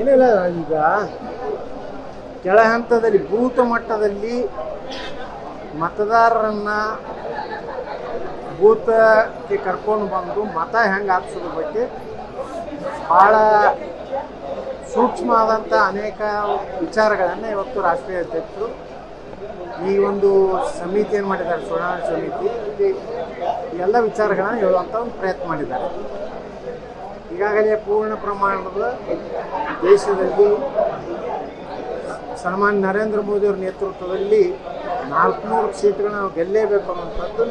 ಏನಿಲ್ಲ, ಈಗ ಕೆಳ ಹಂತದಲ್ಲಿ ಭೂತ ಮಟ್ಟದಲ್ಲಿ ಮತದಾರರನ್ನ ಭೂತಕ್ಕೆ ಕರ್ಕೊಂಡು ಬಂದು ಮತ ಹೆಂಗೆ ಹಾಕ್ಸೋದ್ರ ಬಗ್ಗೆ ಭಾಳ ಸೂಕ್ಷ್ಮವಾದಂಥ ಅನೇಕ ವಿಚಾರಗಳನ್ನು ಇವತ್ತು ರಾಷ್ಟ್ರೀಯ ಅಧ್ಯಕ್ಷರು ಈ ಒಂದು ಸಮಿತಿ ಏನು ಮಾಡಿದ್ದಾರೆ ಚುನಾವಣಾ ಸಮಿತಿ ಎಲ್ಲ ವಿಚಾರಗಳನ್ನು ಹೇಳುವಂಥ ಒಂದು ಪ್ರಯತ್ನ ಮಾಡಿದ್ದಾರೆ. ಈಗಾಗಲೇ ಪೂರ್ಣ ಪ್ರಮಾಣದ ದೇಶದಲ್ಲಿ ಸನ್ಮಾನ್ಯ ನರೇಂದ್ರ ಮೋದಿಯವರ ನೇತೃತ್ವದಲ್ಲಿ ನಾಲ್ಕುನೂರು ಸೀಟ್ಗಳನ್ನ ನಾವು ಗೆಲ್ಲೇಬೇಕು ಅನ್ನುವಂಥದ್ದು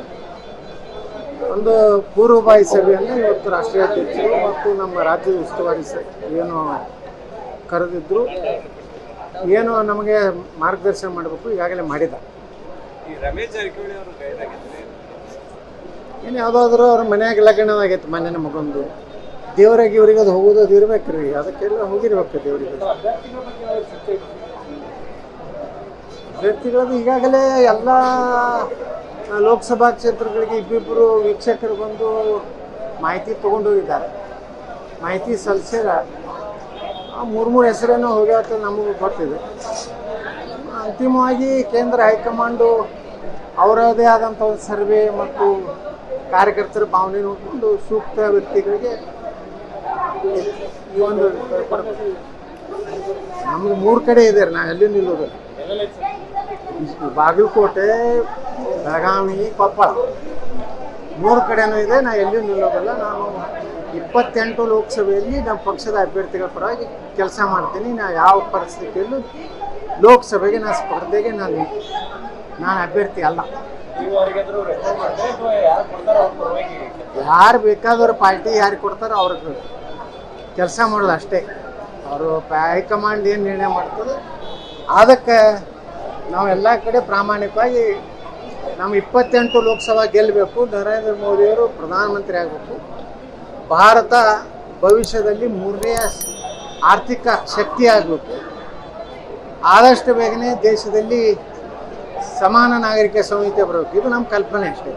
ಒಂದು ಪೂರ್ವಭಾವಿ ಸಭೆಯನ್ನು ಇವತ್ತು ರಾಷ್ಟ್ರೀಯ ಅಧ್ಯಕ್ಷರು ಮತ್ತು ನಮ್ಮ ರಾಜ್ಯದ ಉಸ್ತುವಾರಿ ಸ ಏನು ಕರೆದಿದ್ದರು ಏನು ನಮಗೆ ಮಾರ್ಗದರ್ಶನ ಮಾಡಬೇಕು ಈಗಾಗಲೇ ಮಾಡಿದ. ಏನು ಯಾವುದಾದ್ರೂ ಅವ್ರ ಮನೆಯಾಗ ಲಗ್ನವಾಗೈತೆ ಮನೆ ಮಗಂದು ದೇವರಾಗಿ ಇವ್ರಿಗೆ ಅದು ಹೋಗೋದು ಅದು ಇರ್ಬೇಕ್ರಿ ಅದಕ್ಕೆಲ್ಲ ಹೋಗಿರ್ಬೇಕು ದೇವರಿಗೆ. ಅಭ್ಯರ್ಥಿಗಳದ್ದು ಈಗಾಗಲೇ ಎಲ್ಲ ಲೋಕಸಭಾ ಕ್ಷೇತ್ರಗಳಿಗೆ ಇಬ್ಬಿಬ್ಬರು ವೀಕ್ಷಕರು ಬಂದು ಮಾಹಿತಿ ತೊಗೊಂಡೋಗಿದ್ದಾರೆ ಮಾಹಿತಿ ಸಲ್ಲಿಸ್ಯಾರ ಮೂರು ಮೂರು ಹೆಸರೇನೋ ಹೋಗ್ಯಾತ ನಮಗೂ ಗೊತ್ತಿದೆ. ಅಂತಿಮವಾಗಿ ಕೇಂದ್ರ ಹೈಕಮಾಂಡು ಅವರದೇ ಆದಂಥ ಒಂದು ಸರ್ವೆ ಮತ್ತು ಕಾರ್ಯಕರ್ತರ ಭಾವನೆ ನೋಡಿಕೊಂಡು ಸೂಕ್ತ ವ್ಯಕ್ತಿಗಳಿಗೆ ಈ ಒಂದು ನಮ್ದು ಮೂರು ಕಡೆ ಇದೆ ನಾ ಎಲ್ಲಿ ನಿಲ್ಲೋದು? ಬಾಗಲಕೋಟೆ, ಬೆಳಗಾವಿ ಕೊಪ್ಪಳ ಮೂರು ಕಡೆನೂ ಇದೆ, ನಾ ಎಲ್ಲಿಯೂ ನಿಲ್ಲೋದಲ್ಲ, ನಾನು ಇಪ್ಪತ್ತೆಂಟು ಲೋಕಸಭೆಯಲ್ಲಿ ನಮ್ಮ ಪಕ್ಷದ ಅಭ್ಯರ್ಥಿಗಳ ಪರವಾಗಿ ಕೆಲಸ ಮಾಡ್ತೀನಿ, ನಾ ಯಾವ ಪರಿಸ್ಥಿತಿಯಲ್ಲೂ ಲೋಕಸಭೆಗೆ ನಾ ಸ್ಪರ್ಧೆಗೆ ನಾನು ನಾನು ಅಭ್ಯರ್ಥಿ ಅಲ್ಲ. ಯಾರು ಬೇಕಾದವ್ರ ಪಾರ್ಟಿ ಯಾರು ಕೊಡ್ತಾರೋ ಅವ್ರಿಗೆ. ಕೆಲಸ ಮಾಡೋದು ಅಷ್ಟೇ. ಅವರು ಹೈಕಮಾಂಡ್ ಏನು ನಿರ್ಣಯ ಮಾಡ್ತದೆ, ಅದಕ್ಕೆ ನಾವು ಎಲ್ಲ ಕಡೆ ಪ್ರಾಮಾಣಿಕವಾಗಿ ನಾವು ಇಪ್ಪತ್ತೆಂಟು ಲೋಕಸಭಾ ಗೆಲ್ಲಬೇಕು ನರೇಂದ್ರ ಮೋದಿಯವರು ಪ್ರಧಾನಮಂತ್ರಿ ಆಗಬೇಕು. ಭಾರತ ಭವಿಷ್ಯದಲ್ಲಿ ಮೂರನೆಯ ಆರ್ಥಿಕ ಶಕ್ತಿ ಆಗಬೇಕು. ಆದಷ್ಟು ಬೇಗನೆ ದೇಶದಲ್ಲಿ ಸಮಾನ ನಾಗರಿಕ ಸಂಹಿತೆ ಬರಬೇಕು. ಇದು ನಮ್ಮ ಕಲ್ಪನೆ ಅಷ್ಟೇ.